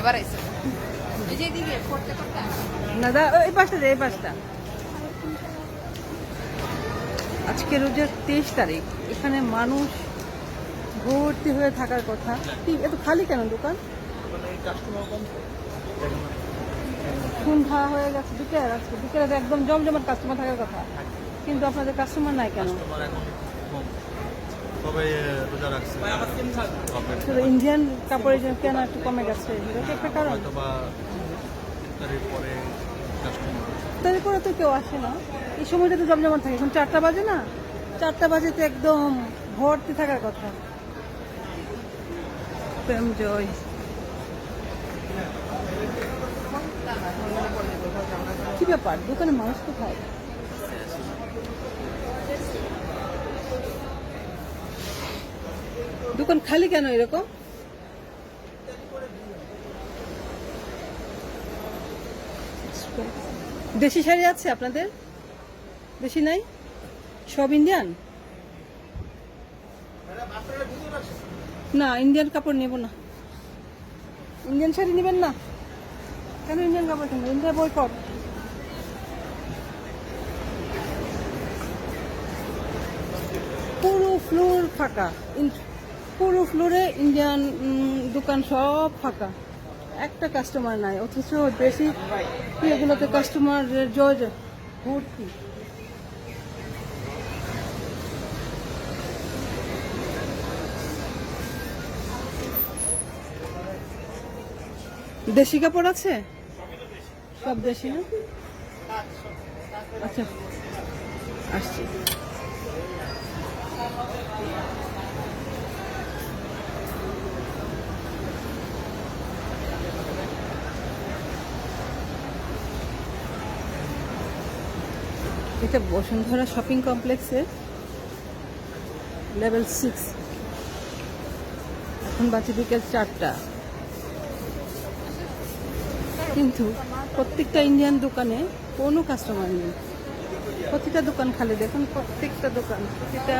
আবার আইসে। না দা এই দে এই পাঁচটা আজকে রোজের তেইশ তারিখ। এখানে মানুষ ভর্তি হয়ে থাকার কথা। এত খালি কেন দোকান? সন্ধ্যা হয়ে গেছে। বিকেল আজকে। বিকেলে একদম জমজমাট কাস্টমার থাকার কথা। কিন্তু আপনাদের কাস্টমার নাই কেন? রোজা রাখছে। শুধু ইন্ডিয়ান কাপড়ের জন্য কেন একটু কমে গেছে? একটা কারণ? হয়তো বা পরে তারপরে তো কেউ আসে না। এই সময়টা তো জমজমাট থাকে। এখন চারটা বাজে না? চারটা বাজে তো একদম ভর্তি থাকার কথা। প্রেম জয়। কি ব্যাপার? দোকানে মানুষ কোথায়? দোকান খালি কেন এরকম? দেশি শাড়ি আছে আপনাদের? দেশি নাই? সব ইন্ডিয়ান না ইন্ডিয়ান কাপড় নেব না। ইন্ডিয়ান শাড়ি নেবেন না? কেন ইন্ডিয়ান কাপড় কিনবেন ইন্ডিয়া বয়কট পুরো। ফ্লোর ফাঁকা। পুরো ফ্লোরে ইন্ডিয়ান দোকান সব ফাঁকা। একটা কাস্টমার নাই, অথচ বেশি এগুলোতে কাস্টমার জয়। ভর্তি। দেশি কাপড় আছে? সব দেশি না? আচ্ছা আসছি। এটা বসুন্ধরা শপিং কমপ্লেক্সের লেভেল সিক্স এখন বাজে বিকেল চারটা। কিন্তু প্রত্যেকটা ইন্ডিয়ান দোকানে কোনো কাস্টমার নেই। প্রতিটা দোকান খালি দেখুন, প্রত্যেকটা দোকান, প্রতিটা